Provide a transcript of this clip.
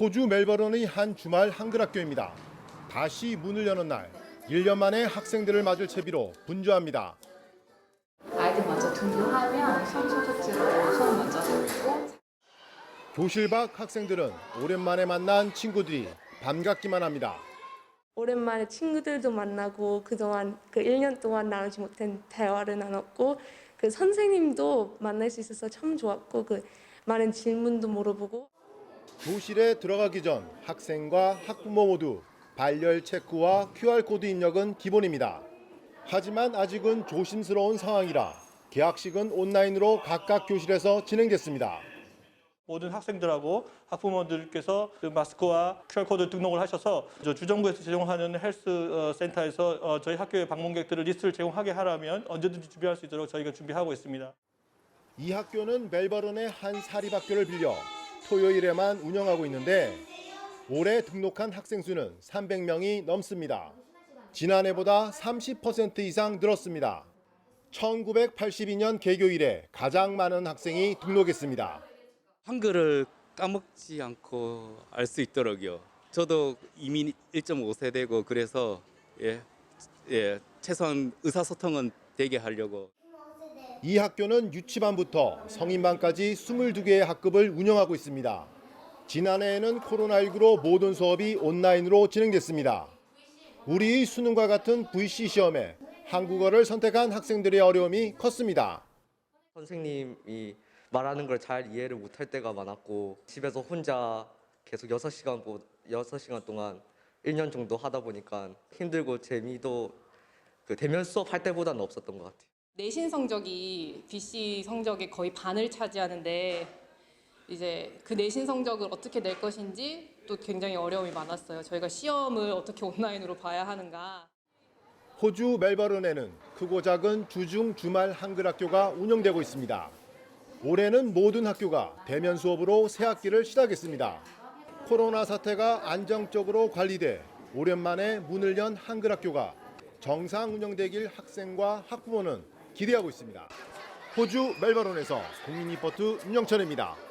호주 멜버른의 한 주말 한글 학교입니다. 다시 문을 여는 날, 1년 만에 학생들을 맞을 채비로 분주합니다. 아이들 먼저 등교하면 소속지로 수업 먼저 듣고 교실 밖 학생들은 오랜만에 만난 친구들이 반갑기만 합니다. 오랜만에 친구들도 만나고 그동안 그 1년 동안 나누지 못한 대화를 나눴고 그 선생님도 만날 수 있어서 참 좋았고 그 많은 질문도 물어보고 교실에 들어가기 전 학생과 학부모 모두 발열 체크와 QR코드 입력은 기본입니다. 하지만 아직은 조심스러운 상황이라 개학식은 온라인으로 각각 교실에서 진행됐습니다. 모든 학생들하고 학부모들께서 그 마스크와 QR코드 등록을 하셔서 저 주정부에서 제공하는 헬스 어, 센터에서 어, 저희 학교의 방문객들을 리스트를 제공하게 하라면 언제든지 준비할 수 있도록 저희가 준비하고 있습니다. 이 학교는 멜버른의 한 사립학교를 빌려 토요일에만 운영하고 있는데 올해 등록한 학생 수는 300명이 넘습니다. 지난해보다 30% 이상 늘었습니다. 1982년 개교 이래 가장 많은 학생이 등록했습니다. 한글을 까먹지 않고 알 수 있도록요. 저도 이미 1.5세대고 그래서 예, 예, 최소한 의사소통은 되게 하려고 이 학교는 유치반부터 성인반까지 22개의 학급을 운영하고 있습니다. 지난해에는 코로나19로 모든 수업이 온라인으로 진행됐습니다. 우리의 수능과 같은 VC 시험에 한국어를 선택한 학생들의 어려움이 컸습니다. 선생님이 말하는 걸 잘 이해를 못할 때가 많았고 집에서 혼자 계속 6시간, 6시간 동안 1년 정도 하다 보니까 힘들고 재미도 그 대면 수업 할 때보다는 없었던 것 같아요. 내신 성적이 BC 성적의 거의 반을 차지하는데 이제 그 내신 성적을 어떻게 낼 것인지 또 굉장히 어려움이 많았어요. 저희가 시험을 어떻게 온라인으로 봐야 하는가. 호주 멜버른에는 크고 작은 주중 주말 한글 학교가 운영되고 있습니다. 올해는 모든 학교가 대면 수업으로 새 학기를 시작했습니다. 코로나 사태가 안정적으로 관리돼 오랜만에 문을 연 한글 학교가 정상 운영되길 학생과 학부모는 기대하고 있습니다. 호주 멜버른에서 국민리포트 윤영철입니다.